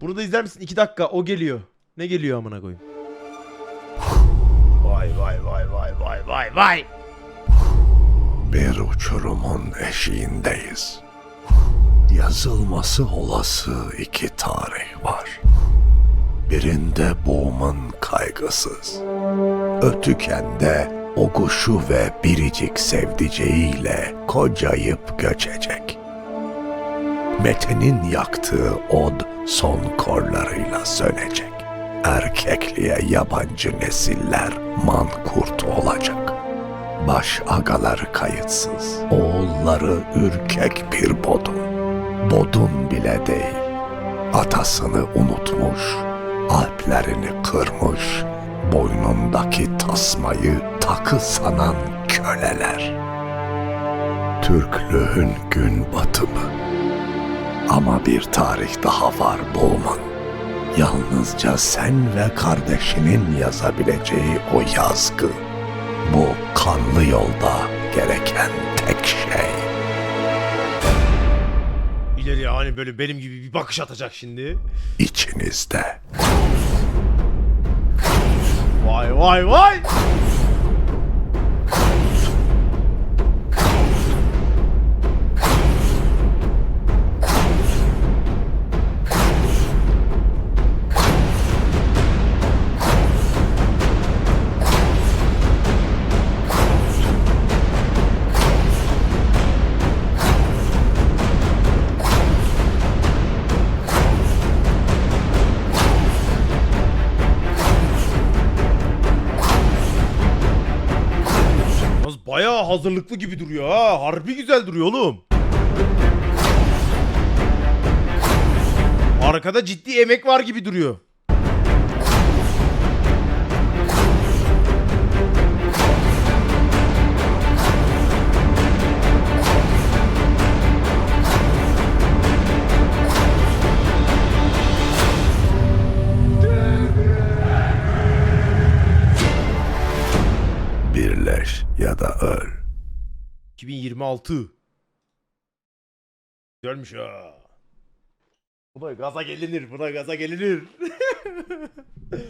Bunu da izler misin? 2 dakika o geliyor. Ne geliyor amına koyayım? Vay vay vay vay vay vay vay. Bir uçurumun eşiğindeyiz. Yazılması olası iki tarih var. Birinde boğumun kaygısız. Ötükende o kuşu ve biricik sevdiceğiyle kocayıp göçecek. Mete'nin yaktığı od son korlarıyla sönecek. Erkekliğe yabancı nesiller mankurt olacak. Baş agaları kayıtsız, oğulları ürkek bir bodun. Bodun bile değil, atasını unutmuş, alplerini kırmış, boynundaki tasmayı takı sanan köleler. Türklüğün gün batımı. Ama bir tarih daha var Boğman. Yalnızca sen ve kardeşinin yazabileceği o yazgı. Bu kanlı yolda gereken tek şey. İleri hani böyle benim gibi bir bakış atacak şimdi. içinizde. Vay vay vay. Bayağı hazırlıklı gibi duruyor ha. Harbi güzel duruyor oğlum. Arkada ciddi emek var gibi duruyor. Birleş ya da öl. 2026. Güzelmiş ha. Buna gaza gelinir, buna gaza gelinir.